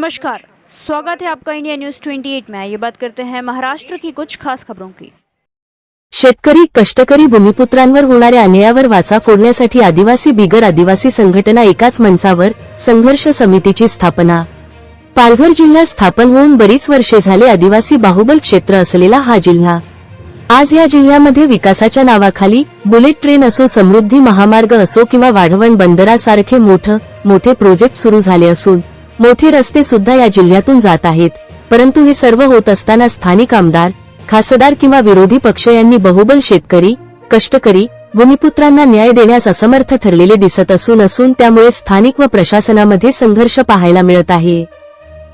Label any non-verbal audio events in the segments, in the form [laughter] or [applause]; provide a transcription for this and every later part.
नमस्कार स्वागत है आपका इंडिया न्यूज 28 में। आइए बात करते हैं महाराष्ट्र की कुछ खास खबरों की। शेतकरी कष्टकरी भूमिपुत्रांवर होणाऱ्या अन्यायावर वाचा फोडण्यासाठी आदिवासी बिगर आदिवासी संघटना एकाच मंचावर संघर्ष समितीची स्थापना। पालघर जिल्हा स्थापन होऊन बरीच वर्षे झाले आदिवासी बाहुबल क्षेत्र असलेला हा जिल्हा। आज या जिल्ह्यामध्ये विकासाच्या नावाखाली बुलेट ट्रेन असो समृद्धी महामार्ग असो किंवा वाढवण बंदरासारखे मोठे मोठे प्रोजेक्ट सुरू झाले असून मोठे रस्ते सुद्धा या जिल्ह्यातून जात आहेत. परंतु हे सर्व होत असताना स्थानिक आमदार खासदार किंवा विरोधी पक्ष यांनी बहुबल शेतकरी कष्टकरी भूमिपुत्रांना न्याय देण्यास असमर्थ ठरलेले दिसत असून असून त्यामुळे स्थानिक व प्रशासनामध्ये संघर्ष पाहायला मिळत आहे.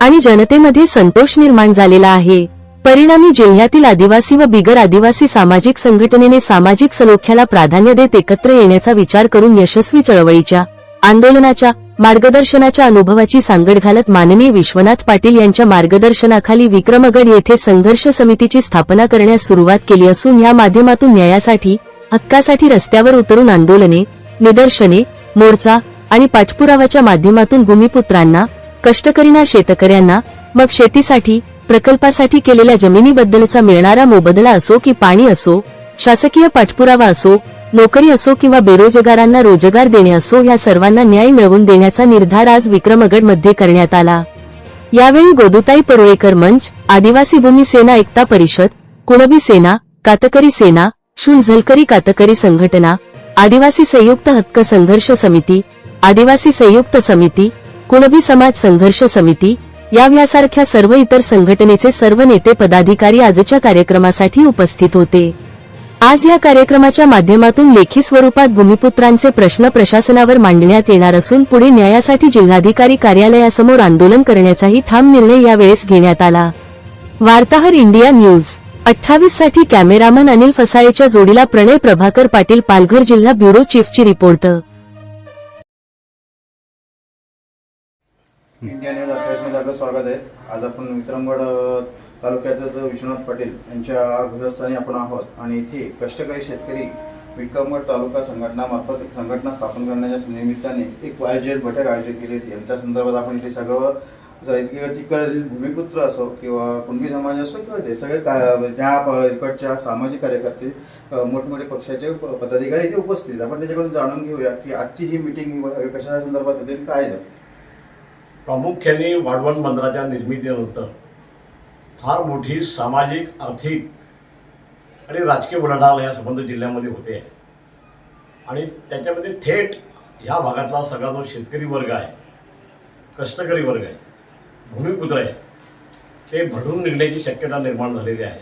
आणि जनतेमध्ये संतोष निर्माण झालेला आहे. परिणामी जिल्ह्यातील आदिवासी व बिगर आदिवासी सामाजिक संघटनेने सामाजिक सलोख्याला प्राधान्य देत एकत्र येण्याचा विचार करून यशस्वी चळवळीच्या आंदोलनाच्या मार्गदर्शनाच्या अनुभवाची सांगड घालत माननीय विश्वनाथ पाटील यांच्या मार्गदर्शनाखाली विक्रमगड येथे संघर्ष समितीची स्थापना करण्यास सुरुवात केली असून या माध्यमातून न्यायासाठी हक्कासाठी रस्त्यावर उतरून आंदोलने निदर्शने मोर्चा आणि पाठपुरावाच्या माध्यमातून भूमिपुत्रांना कष्टकरीना शेतकऱ्यांना मग शेतीसाठी प्रकल्पासाठी केलेल्या जमिनीबद्दलचा मिळणारा मोबदला असो की पाणी असो शासकीय पाठपुरावा असो नोकरी असो किंवा बेरोजगारांना रोजगार देणे असो या सर्वांना न्याय मिळवून देण्याचा निर्धार आज विक्रमगडमध्ये करण्यात आला. यावेळी गोदुताई परुळेकर मंच आदिवासी भूमी सेना एकता परिषद कुणबी सेना कातकरी सेना शुलझलकरी कातकरी संघटना आदिवासी संयुक्त हक्क संघर्ष समिती आदिवासी संयुक्त समिती कुणबी समाज संघर्ष समिती या यासारख्या सर्व इतर संघटनेचे सर्व नेते पदाधिकारी आजच्या कार्यक्रमासाठी उपस्थित होते. आज या कार्यक्रमाच्या माध्यमातून लेखी स्वरूपात भूमिपुत्रांचे प्रश्न प्रशासनावर मांडण्यात येणार असून पुढे न्यायासाठी जिल्हाधिकारी कार्यालयासमोर आंदोलन करण्याचाही ठाम निर्णय यावेळेस घेण्यात आला. वार्ताहर इंडिया न्यूज. अठ्ठावीससाठी कॅमेरामन अनिल फसाळेच्या जोडीला प्रणय प्रभाकर पाटील पालघर जिल्हा ब्युरो चीफची रिपोर्ट. इंडिया न्यूज आपलं स्वागत आहे. आज आपण विक्रमगड अ, तालुक्यातील विश्वनाथ पाटील यांच्या गृहस्थानी आपण आहोत. आणि इथे कष्टकरी शेतकरी विक्रमगड तालुका संघटनामार्फत एक संघटना स्थापन करण्याच्या निमित्ताने एक आयोजित बैठक आयोजित केली होती. आणि त्या संदर्भात आपण इथे सगळं ज- तिकडील भूमिपुत्र असो किंवा कुणबी समाज असो किंवा ते सगळे का- ज्या प- इकडच्या सामाजिक कार्यकर्ते मोठमोठे पक्षाचे प- पदाधिकारी इथे उपस्थित आपण त्याच्याकडून जाणून घेऊया की आजची ही मिटिंग कशा संदर्भात होते काय झालं? प्रामुख्याने वाढवण बंदराच्या निर्मितीनंतर फार मोठी सामाजिक आर्थिक आणि राजकीय उलाढाल या संबंध जिल्ह्यामध्ये होते. आहे आणि त्याच्यामध्ये थेट ह्या भागातला सगळा जो शेतकरी वर्ग आहे कष्टकरी वर्ग आहे भूमिपुत्र आहे ते भडून निघण्याची शक्यता निर्माण झालेली आहे.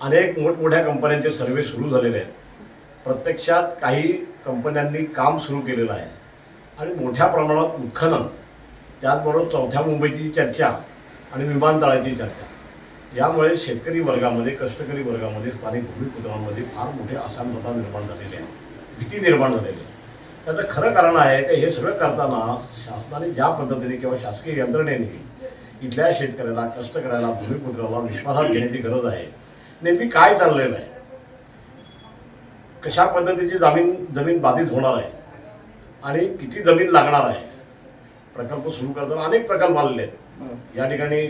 अनेक मोठमोठ्या कंपन्यांचे सर्वे सुरू झालेले आहेत. प्रत्यक्षात काही कंपन्यांनी काम सुरू केलेलं आहे. आणि मोठ्या प्रमाणात उत्खनन त्याचबरोबर चौथ्या मुंबईची चर्चा आणि विमानतळाची चर्चा. यामुळे शेतकरी वर्गामध्ये कष्टकरी वर्गामध्ये स्थानिक भूमिपुत्रांमध्ये फार मोठी अशांतता निर्माण झालेली आहे. भीती निर्माण झालेली आहे. त्याचं खरं कारण आहे की हे सगळं करताना शासनाने ज्या पद्धतीने किंवा शासकीय यंत्रणेने इथल्या शेतकऱ्याला कष्टकऱ्याला भूमिपुत्राला विश्वासात घेण्याची गरज आहे. नेमकी काय चाललेलं आहे? कशा पद्धतीची जमीन जमीन बाधित होणार आहे? आणि किती जमीन लागणार आहे? प्रकल्प सुरू करताना अनेक प्रकल्प आलेले आहेत. या ठिकाणी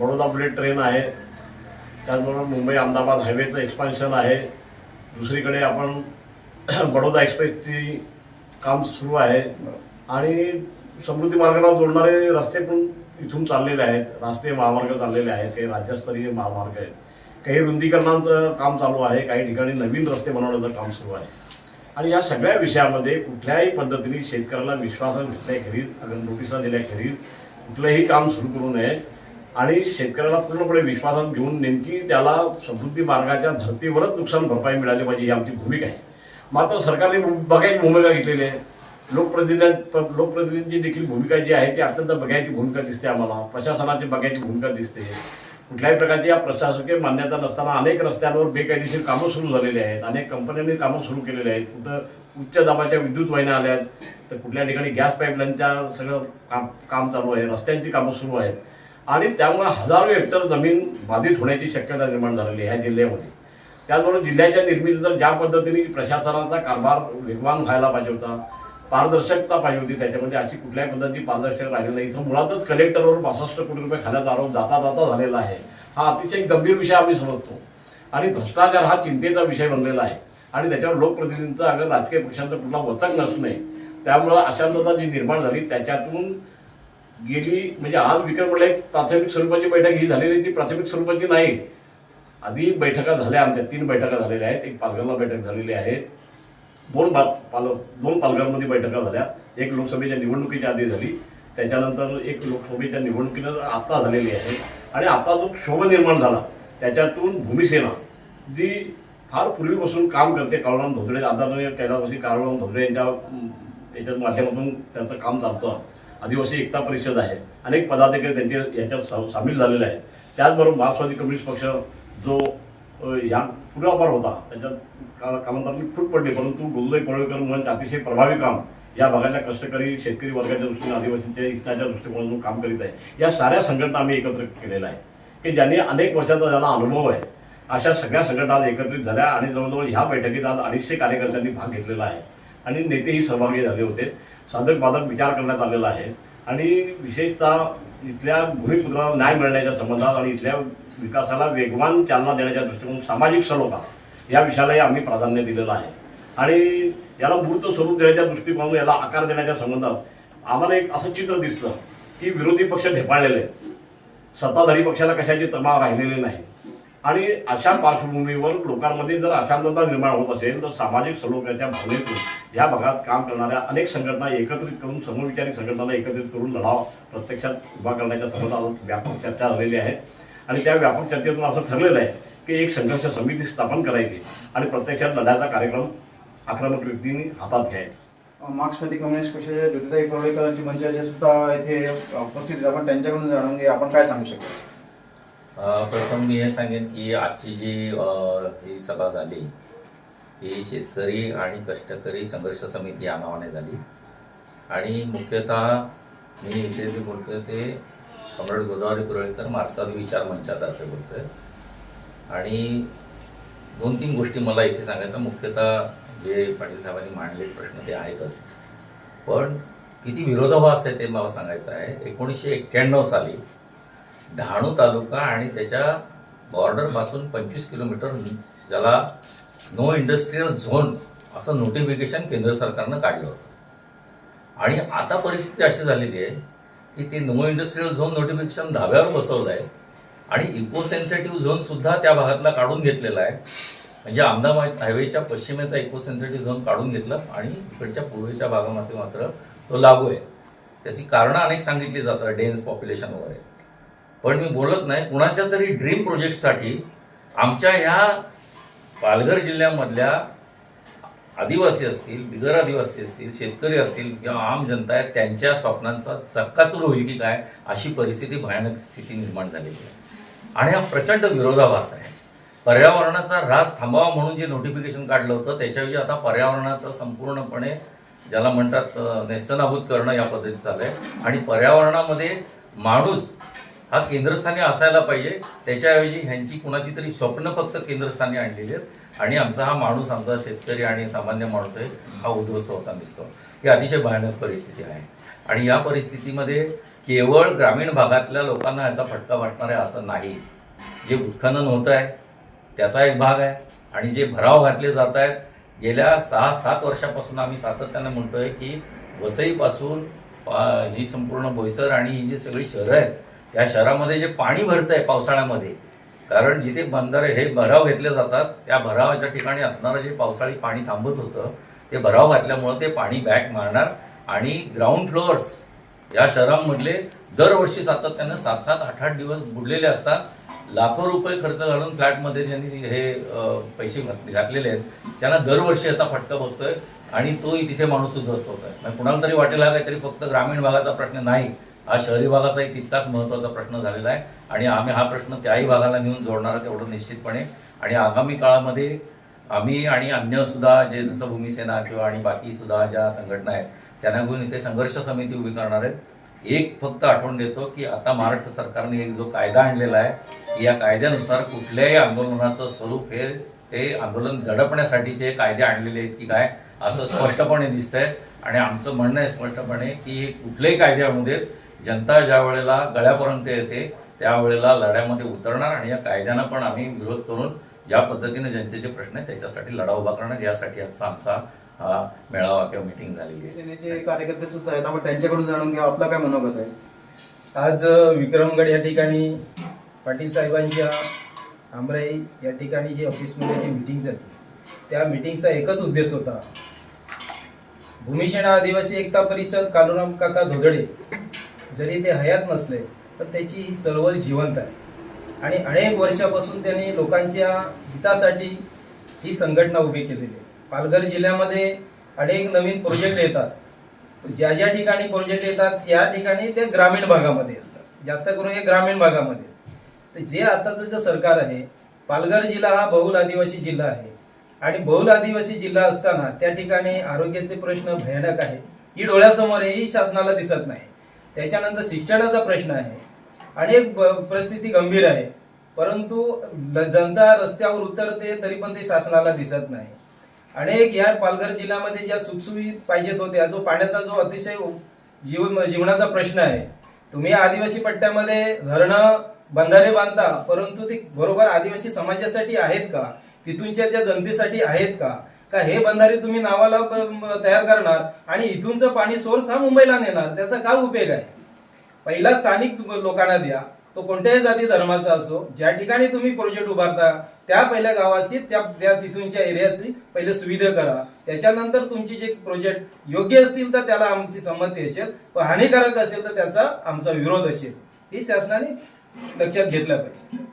बडोदा बुलेट ट्रेन आहे. त्याचबरोबर मुंबई अहमदाबाद हायवेचं एक्सपान्शन आहे. दुसरीकडे आपण [clears throat] बडोदा एक्सप्रेसची काम सुरू आहे. आणि समृद्धी मार्गाला जोडणारे रस्ते पण इथून चाललेले आहेत. राष्ट्रीय महामार्ग चाललेले आहेत. काही राज्यस्तरीय महामार्ग आहेत. काही रुंदीकरणाचं काम चालू आहे. काही ठिकाणी नवीन रस्ते बनवण्याचं काम सुरू आहे. आणि या सगळ्या विषयामध्ये कुठल्याही पद्धतीने शेतकऱ्याला विश्वासात घेतल्याखेरीज अगर नोटिसा दिल्याखेरीज कुठलंही काम सुरू करू नये. आणि शेतकऱ्याला पूर्णपणे विश्वासात घेऊन नेमकी त्याला समृद्धी मार्गाच्या धर्तीवरच नुकसान भरपाई मिळाली पाहिजे ही आमची भूमिका आहे. मात्र सरकारने बघायची भूमिका घेतलेली आहे. लोकप्रतिनिधी लोकप्रतिनिधींची देखील भूमिका जी आहे ती अत्यंत बघायची भूमिका दिसते आम्हाला. प्रशासनाची बघायची भूमिका दिसते. कुठल्याही प्रकारची या प्रशासकीय मान्यता नसताना अनेक रस्त्यांवर बेकायदेशीर कामं सुरू झालेली आहेत. अनेक कंपन्यांनी कामं सुरू केलेली आहेत. कुठं उच्च दाबाच्या विद्युत वाहिन्या आल्या आहेत तर कुठल्या ठिकाणी गॅस पाईपलाईनच्या सगळं काम काम चालू आहे रस्त्यांची कामं सुरू आहेत. आणि त्यामुळे हजारो हेक्टर जमीन बाधित होण्याची शक्यता निर्माण झालेली आहे ह्या जिल्ह्यामध्ये. त्याचबरोबर जिल्ह्याच्या निर्मितीनंतर ज्या पद्धतीने प्रशासनाचा कारभार वेगवान व्हायला पाहिजे होता पारदर्शकता पाहिजे होती त्याच्यामध्ये अशी कुठल्याही पद्धतीची पारदर्शक राहिली नाही. इथं मुळातच कलेक्टरवर पासष्ट कोटी रुपये खाण्याचा आरोप जाता जाता झालेला आहे. हा अतिशय गंभीर विषय आम्ही समजतो. आणि भ्रष्टाचार हा चिंतेचा विषय बनलेला आहे. आणि त्याच्यावर लोकप्रतिनिधींचा अगर राजकीय पक्षांचा कुठला वचक नसणे त्यामुळं अशांतता जी निर्माण झाली त्याच्यातून गेली म्हणजे आज विक्रमला एक प्राथमिक स्वरूपाची बैठक ही झालेली ती प्राथमिक स्वरूपाची नाही. आधी बैठका झाल्या आमच्या तीन बैठका झालेल्या आहेत. एक पालघरला बैठक झालेली आहे. दोन पा पाल दोन पालघरमध्ये बैठका झाल्या. एक लोकसभेच्या निवडणुकीच्या आधी झाली. त्याच्यानंतर एक लोकसभेच्या निवडणुकीनंतर आत्ता झालेली आहे. आणि आता जो क्षोभ निर्माण झाला त्याच्यातून भूमिसेना जी फार पूर्वीपासून काम करते काळूराम धोत्रे आदरणीय कैलासवासी काळूराम धोत्रे यांच्या याच्या माध्यमातून त्यांचं काम चालतं. आदिवासी एकता परिषद आहे. अनेक पदाधिकारी त्यांचे याच्यात सा- सामील झालेले आहेत. त्याचबरोबर मार्क्सवादी कम्युनिस्ट पक्ष जो या पुढाकार होता त्याच्यात का कालांतराने फूट पडली परंतु गोलुदाई पळवेकर म्हणून अतिशय प्रभावी काम या भागाच्या कष्टकरी शेतकरी वर्गाच्या दृष्टीने आदिवासींच्या हिताच्या दृष्टिकोनातून काम करीत आहे. या साऱ्या संघटना आम्ही एकत्र केलेल्या आहे की ज्यांनी अनेक वर्षाचा ज्यांना अनुभव आहे अशा सगळ्या संघटना आज एकत्रित झाल्या आणि जवळजवळ ह्या बैठकीत आज अडीचशे कार्यकर्त्यांनी भाग घेतलेला आहे. आणि नेतेही सहभागी झाले होते. साधक बाधक विचार करण्यात आलेला आहे. आणि विशेषतः इथल्या भूमिपुत्राला न्याय मिळण्याच्या संबंधात आणि इथल्या विकासाला वेगवान चालना देण्याच्या दृष्टिकोन सामाजिक सलोखा या विषयालाही आम्ही प्राधान्य दिलेलं आहे. आणि याला मूर्त स्वरूप देण्याच्या दृष्टिकोनातून याला आकार देण्याच्या संबंधात आम्हाला एक असं चित्र दिसतं की विरोधी पक्ष ढेपाळलेले आहेत. सत्ताधारी पक्षाला कशाची तमा राहिलेली नाही. आणि अशा पार्श्वभूमीवर लोकांमध्ये जर अशांतता निर्माण होत असेल तर सामाजिक सलोख्याच्या भावनेतून या भागात काम करणाऱ्या अनेक संघटना एकत्रित करून समविचारी संघटनांना एकत्रित करून लढाव प्रत्यक्षात उभा करण्याच्या संबंधात व्यापक चर्चा झालेली आहे. आणि त्या व्यापक चर्चेतून असं ठरलेलं आहे की एक संघर्ष समिती स्थापन करायची आणि प्रत्यक्षात लढ्याचा कार्यक्रम आक्रमक व्यक्तींनी हातात घ्यायचा. मार्क्सवादी कम्युनिस्ट पक्षाच्या ज्योतिताई पडळकरांची मंचाचे सुद्धा इथे उपस्थित आपण त्यांच्याकडून जाणून घे आपण काय सांगू शकतो? प्रथम मी हे सांगेन की आजची जी ही सभा झाली ही शेतकरी आणि कष्टकरी संघर्ष समिती या नावाने झाली. आणि मुख्यतः मी इथे जे बोलतोय ते कॉम्रेड गोदावरी पुरळेकर मार्सावी विचार मंचातर्फे बोलतोय. आणि दोन तीन गोष्टी मला इथे सांगायचं मुख्यतः जे पाटील साहेबांनी मांडले प्रश्न ते आहेतच. पण किती विरोधाभास आहे ते मला सांगायचं आहे. एकोणीसशे एक्क्याण्णव साली डहाणू तालुका आणि त्याच्या बॉर्डरपासून पंचवीस किलोमीटर ज्याला नो इंडस्ट्रीयल झोन असं नोटिफिकेशन केंद्र सरकारनं काढलं होतं. आणि आता परिस्थिती अशी झालेली आहे की ते नो इंडस्ट्रीयल झोन नोटिफिकेशन धाब्यावर बसवलं आहे आणि इको सेन्सिटिव्ह झोनसुद्धा त्या भागातला काढून घेतलेला आहे. म्हणजे अहमदाबाद हायवेच्या पश्चिमेचा इको सेन्सिटिव्ह झोन काढून घेतलं आणि इकडच्या पूर्वेच्या भागामध्ये मात्र तो लागू आहे. त्याची कारणं अनेक सांगितली जातात डेन्स पॉप्युलेशन वगैरे. पण मी बोलत नाही कुणाच्या तरी ड्रीम प्रोजेक्टसाठी आमच्या ह्या पालघर जिल्ह्यामधल्या आदिवासी असतील बिगर आदिवासी असतील शेतकरी असतील किंवा आम जनता आहे त्यांच्या स्वप्नांचा चक्काचूर होईल की काय अशी परिस्थिती भयानक स्थिती निर्माण झालेली आहे. आणि हा प्रचंड विरोधाभास आहे. पर्यावरणाचा ऱ्हास थांबावा म्हणून जे नोटिफिकेशन काढलं होतं त्याच्याऐवजी आता पर्यावरणाचा संपूर्णपणे ज्याला म्हणतात नेस्तनाभूत करणं या पद्धतीत चालू आहे आणि पर्यावरणामध्ये माणूस हा केंद्रस्थानी असायला पाहिजे. त्याच्याऐवजी ह्यांची कुणाची तरी स्वप्न फक्त केंद्रस्थानी आणलेली आहेत. आणि आमचा हा माणूस आमचा शेतकरी आणि सामान्य माणूस आहे हा उद्ध्वस्त होता दिसतो. ही अतिशय भयानक परिस्थिती आहे. आणि या परिस्थितीमध्ये केवळ ग्रामीण भागातल्या लोकांना याचा फटका वाटणार आहे असं नाही. जे उत्खनन होत आहे त्याचा एक भाग आहे. आणि जे भराव घातले जात आहेत गेल्या सहा सात वर्षापासून आम्ही सातत्याने म्हणतोय की वसईपासून पा- ही संपूर्ण बोईसर आणि ही जी सगळी शहरं आहेत त्या शहरामध्ये जे पाणी भरत आहे पावसाळ्यामध्ये कारण जिथे बंधारे हे भराव घेतले जातात त्या भरावाच्या ठिकाणी असणारं जे पावसाळी पाणी थांबत होतं ते भराव घातल्यामुळं ते पाणी बॅक मारणार आणि ग्राउंड फ्लोअर्स या शहरांमधले दरवर्षी सातत्यानं सात सात आठ आठ दिवस बुडलेले असतात. लाखो रुपये खर्च घालून फ्लॅटमध्ये ज्यांनी हे पैसे घात- घातलेले आहेत त्यांना दरवर्षी असा फटका बसतोय आणि तोही तिथे माणूस उद्ध्वस्त होत आहे म्हणजे कुणाला तरी वाटेल हा काहीतरी फक्त ग्रामीण भागाचा प्रश्न नाही. हा शहरी भागाचाही तितकाच महत्त्वाचा प्रश्न झालेला आहे. आणि आम्ही हा प्रश्न त्याही भागाला नेऊन जोडणार तेवढं निश्चितपणे. आणि आगामी काळामध्ये आम्ही आणि अन्य सुद्धा जे जसं भूमिसेना किंवा आणि बाकी सुद्धा ज्या संघटना आहेत त्यांना घेऊन इथे संघर्ष समिती उभी करणार आहेत. एक फक्त आठवण देतो की आता महाराष्ट्र सरकारने एक जो कायदा आणलेला आहे या कायद्यानुसार कुठल्याही आंदोलनाचं स्वरूप हे ते आंदोलन दडपण्यासाठीचे कायदे आणलेले आहेत की काय असं स्पष्टपणे दिसतंय. आणि आमचं म्हणणं आहे स्पष्टपणे की कुठलेही कायदे आणू देत जनता ज्या वेळेला गळ्यापर्यंत येते त्यावेळेला लढ्यामध्ये उतरणार आणि या कायद्यांना पण आम्ही विरोध करून ज्या पद्धतीने जनतेचे प्रश्न आहेत त्याच्यासाठी लढा उभा करणार. यासाठी आजचा आमचा हा मेळावा किंवा मिटिंग झालेली आहे. सेनेचे कार्यकर्ते सुद्धा आहेत. आपण त्यांच्याकडून जाणून घ्या आपला काय मनोगत आहे? आज विक्रमगड या ठिकाणी पाटील साहेबांच्या आमराई या ठिकाणी जी ऑफिसमध्ये जी मिटिंग झाली त्या मिटिंगचा एकच उद्देश होता भूमिसेना आदिवासी एकता परिषद कालुराम काका धोदडे. जरी ते हयात नसले तर त्याची ही चळवळ जिवंत आहे. आणि अनेक वर्षापासून त्यांनी लोकांच्या हितासाठी ही संघटना उभी केलेली आहे. पालघर जिल्ह्यामध्ये अनेक नवीन प्रोजेक्ट येतात. ज्या ज्या ठिकाणी प्रोजेक्ट येतात या ठिकाणी ते ग्रामीण भागामध्ये असतात. जास्त करून हे ग्रामीण भागामध्ये. तर जे आताचं जे सरकार आहे पालघर जिल्हा हा बहुल आदिवासी जिल्हा आहे. आणि बहुल आदिवासी जिल्हा असताना त्या ठिकाणी आरोग्याचे प्रश्न भयानक आहे. ही डोळ्यासमोर आहे ही शासनाला दिसत नाही. त्याच्यानंतर शिक्षणाचा प्रश्न आहे. आणि एक परिस्थिती गंभीर आहे. परंतु जनता रस्त्यावर उतरते तरी पण ते शासनाला दिसत नाही. अनेक या पालघर जिल्ह्यामध्ये ज्या सुखसुविधा पाहिजेत होत्या जो पाण्याचा जो अतिशय जीवन जीवनाचा प्रश्न आहे. तुम्ही आदिवासी पट्ट्यामध्ये धरणं बंधारे बांधता परंतु ते बरोबर आदिवासी समाजासाठी आहेत का? तिथूनच्या ज्या जनतेसाठी आहेत का? का हे बंधारे तुम्ही नावाला तयार करणार आणि इथूनचं पाणी सोर्स हा मुंबईला नेणार? त्याचा काय उपयोग आहे? पहिला स्थानिक लोकांना द्या. तो कोणत्याही जाती धर्माचा असो ज्या ठिकाणी तुम्ही प्रोजेक्ट उभारता त्या पहिल्या गावाची त्या त्या तिथूनच्या एरियाची पहिले सुविधा करा. त्याच्यानंतर तुमची जे प्रोजेक्ट योग्य असतील तर त्याला आमची संमती असेल व हानिकारक असेल तर त्याचा आमचा विरोध असेल. ही शासनाने लक्षात घेतलं पाहिजे.